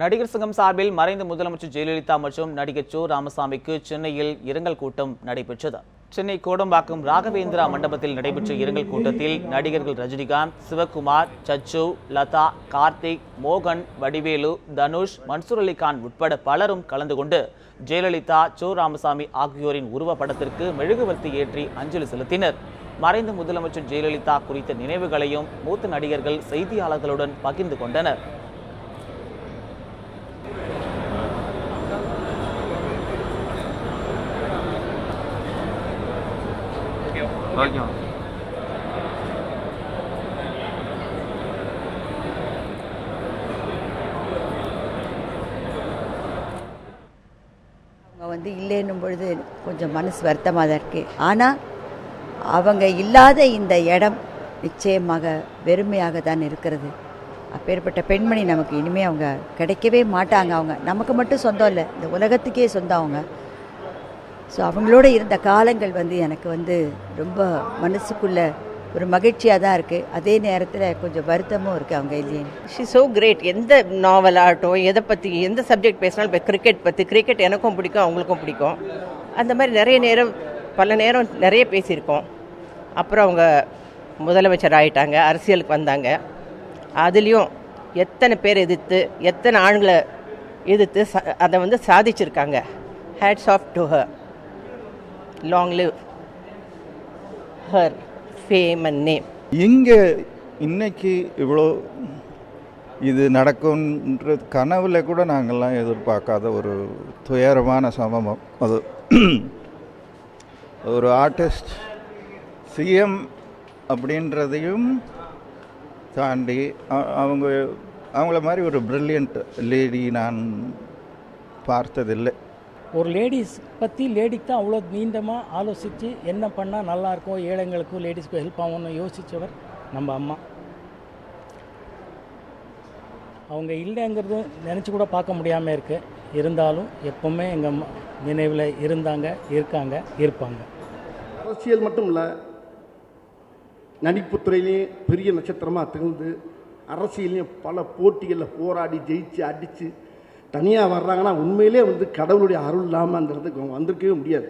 நடிகர் சங்கம் சார்பில் மறைந்த முதலமைச்சர் ஜெயலலிதா மற்றும் நடிகர் சோ ராமசாமிக்கு சென்னையில் இரங்கல் கூட்டம் நடைபெற்றது. சென்னை கோடம்பாக்கம் ராகவேந்திரா மண்டபத்தில் நடைபெற்ற இரங்கல் கூட்டத்தில் நடிகர்கள் ரஜினிகாந்த் சிவகுமார் சச்சு லதா கார்த்திக் மோகன் வடிவேலு தனுஷ் மன்சூர் அலிகான் உட்பட பலரும் கலந்து கொண்டு ஜெயலலிதா சோ ராமசாமி ஆகியோரின் உருவப்படத்திற்கு மெழுகுவர்த்தி ஏற்றி அஞ்சலி செலுத்தினர். மறைந்த முதலமைச்சர் ஜெயலலிதா குறித்த நினைவுகளையும் மூத்த நடிகர்கள் செய்தியாளர்களுடன் பகிர்ந்து கொண்டனர். ஓகே. அவங்க வந்து இல்லைன்னும் பொழுது கொஞ்சம் மனசு வருத்தமாக தான் இருக்குது ஆனால் அவங்க இல்லாத இந்த இடம் நிச்சயமாக வெறுமையாக தான் இருக்கிறது. அப்பேற்பட்ட பெண்மணி நமக்கு இனிமேல் அவங்க கிடைக்கவே மாட்டாங்க அவங்க. நமக்கு மட்டும் சொந்தம் இல்லை. இந்த உலகத்துக்கே சொந்தம் அவங்க. ஸோ அவங்களோட இருந்த காலங்கள் வந்து எனக்கு வந்து ரொம்ப மனசுக்குள்ள ஒரு மகிழ்ச்சியாக தான் இருக்குது அதே நேரத்தில் கொஞ்சம் வருத்தமும் இருக்குது அவங்க இல்லையே ஷி ஸோ கிரேட் எந்த நாவல் ஆகட்டும் எதை பற்றி எந்த சப்ஜெக்ட் பேசினாலும் இப்போ கிரிக்கெட் பற்றி கிரிக்கெட் எனக்கும் பிடிக்கும் அவங்களுக்கும் பிடிக்கும். அந்த மாதிரி நிறைய நேரம் பல நேரம் நிறைய பேசியிருக்கோம். அப்புறம் அவங்க முதலமைச்சர் ஆகிட்டாங்க அரசியலுக்கு வந்தாங்க. அதுலேயும் எத்தனை பேர் எதிர்த்து எத்தனை ஆண்களை எதிர்த்து ச அதை வந்து சாதிச்சிருக்காங்க. Hats off to her long live her fame and name இங்கே இன்னைக்கு இவ்வளோ இது நடக்கும்ன்ற கனவுல கூட நாங்கள்லாம் எதிர்பார்க்காத ஒரு துயரமான சம்பவம். அது ஒரு ஆர்டிஸ்ட் சிஎம் அப்படின்றதையும் தாண்டி அவங்க அவங்கள மாதிரி ஒரு ப்ரில்லியண்ட் லேடி நான் பார்த்ததில்லை. ஒரு லேடிஸ் பற்றி லேடிக்கு தான் அவ்வளோ நீண்டமாக ஆலோசித்து என்ன பண்ணால் நல்லாயிருக்கும் ஏழைங்களுக்கும் லேடிஸ்க்கும் ஹெல்ப் ஆகும்னு யோசித்தவர் நம்ம அம்மா. அவங்க இல்லைங்கிறது நினச்சி கூட பார்க்க முடியாமல் இருக்குது இருந்தாலும் எப்போவுமே எங்கள் நினைவில் இருந்தாங்க இருக்காங்க இருப்பாங்க. அரசியல் மட்டும் இல்லை நடிப்புத்துறையிலையும் பெரிய நட்சத்திரமாக திகழ்ந்து அரசியலையும் பல போட்டிகளில் போராடி ஜெயிச்சு அடித்து தனியாக வர்றாங்கன்னா உண்மையிலே வந்து கடவுளுடைய அருள் இல்லாமல் அந்த இடத்துக்கு அவங்க வந்திருக்கவே முடியாது.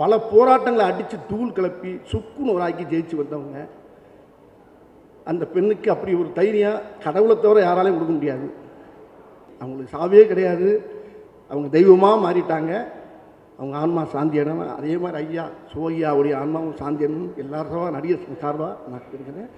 பல போராட்டங்களை அடித்து தூள் கிளப்பி சுக்குன்னு ஒரு ஆக்கி ஜெயிச்சு வந்தவங்க. அந்த பெண்ணுக்கு அப்படி ஒரு தைரியம் கடவுளை தவிர யாராலையும் கொடுக்க முடியாது. அவங்களுக்கு சாவே கிடையாது. அவங்க தெய்வமாக மாறிட்டாங்க. அவங்க ஆன்மா சாந்தி அடையணும் அதே மாதிரி ஐயா சோய்யாவுடைய ஆன்மாவும் சாந்தி அடையணும் எல்லாரும் நடிகர் சார்பாக நான் இருக்கிறேன்